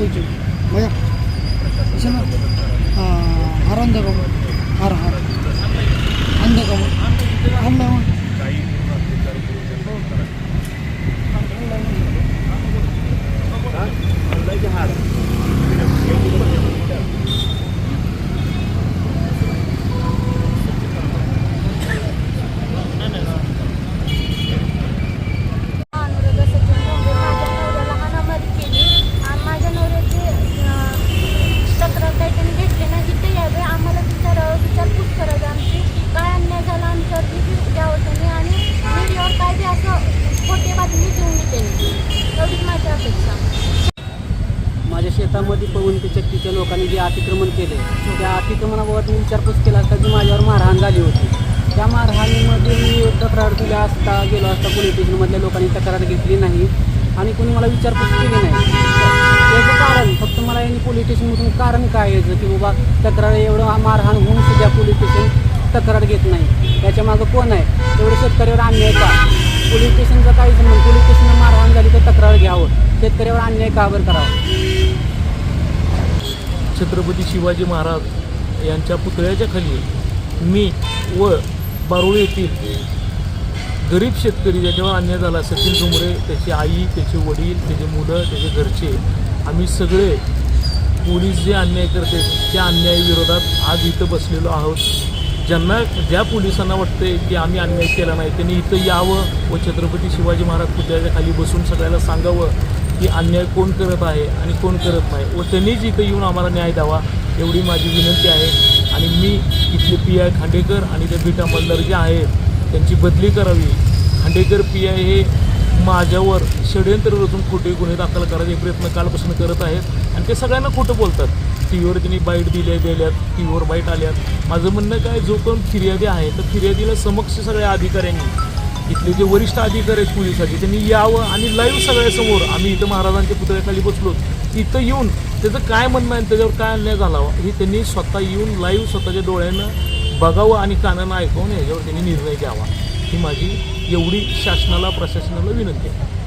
보이지? 뭐야? 이제는 아, 알한다고 알아 알아. माझ्या शेतामध्ये पवन चक्कीच्या लोकांनी जे अतिक्रमण केले त्या अतिक्रमणाबाबत मी विचारपूस केला असता जी माझ्यावर मारहाण झाली होती. त्या मारहाणीमध्ये मी तक्रार दिल्या असता गेलो असता पोलीस स्टेशनमधल्या लोकांनी तक्रार घेतली नाही आणि कोणी मला विचारपूस केली नाही. याचं कारण फक्त मला यांनी पोलीस स्टेशनमधून कारण काय यायचं की बाबा तक्रार एवढं मारहाण होऊन सुद्धा पोलीस स्टेशन तक्रार घेत नाही. याच्या मागं कोण आहे? एवढं शेतकऱ्यावर अन्याय का? पोलीस स्टेशनचं काही संबंध पोलीस स्टेशनला मारहाण झाली तर तक्रार घ्यावं. शेतकऱ्यावर अन्याय का बरं करावा? छत्रपती शिवाजी महाराज यांच्या पुतळ्याच्या खाली मी व बारुळे येथील गरीब शेतकरी ज्याच्यावर अन्याय झाला सचिन डुमरे त्याची आई त्याचे वडील त्याचे मुलं त्याचे घरचे आम्ही सगळे पोलीस जे अन्याय करते त्या अन्यायाविरोधात आज इथं बसलेलो आहोत. ज्यांना ज्या पोलिसांना वाटते की आम्ही अन्याय केला नाही त्यांनी इथं यावं व छत्रपती शिवाजी महाराज पुतळ्याच्या खाली बसून सगळ्याला सांगावं. की अन्याय कोण करत आहे आणि कोण करत नाही. व त्यांनीच इथं येऊन आम्हाला न्याय द्यावा एवढी माझी विनंती आहे. आणि मी इथले पी आय खांडेकर आणि त्या बीटा जे आहेत त्यांची बदली करावी. खांडेकर पी आय हे माझ्यावर षडयंत्र रचून खोटे गुन्हे दाखल करायचे प्रयत्न कालपासून करत आहेत. आणि ते सगळ्यांना खोटं बोलतात. टी व्हीवर त्यांनी बाईट दिल्या गेल्यात टी व्हीवर बाईट आल्यात. माझं म्हणणं काय जो पण फिर्यादी आहे तर फिर्यादीला समक्ष सगळ्या अधिकाऱ्यांनी इथले जे वरिष्ठ अधिकारी आहेत पोलिसाचे त्यांनी यावं आणि लाईव्ह सगळ्यासमोर आम्ही इथं महाराजांच्या पुतळ्याखाली बसलो. इथं येऊन त्याचं काय म्हणणं आहे आणि त्याच्यावर काय अन्याय झाला हो, हे त्यांनी स्वतः येऊन लाईव्ह स्वतःच्या डोळ्यानं बघावं आणि कानानं ऐकवून याच्यावर त्यांनी निर्णय घ्यावा. ही माझी एवढी शासनाला प्रशासनाला विनंती आहे.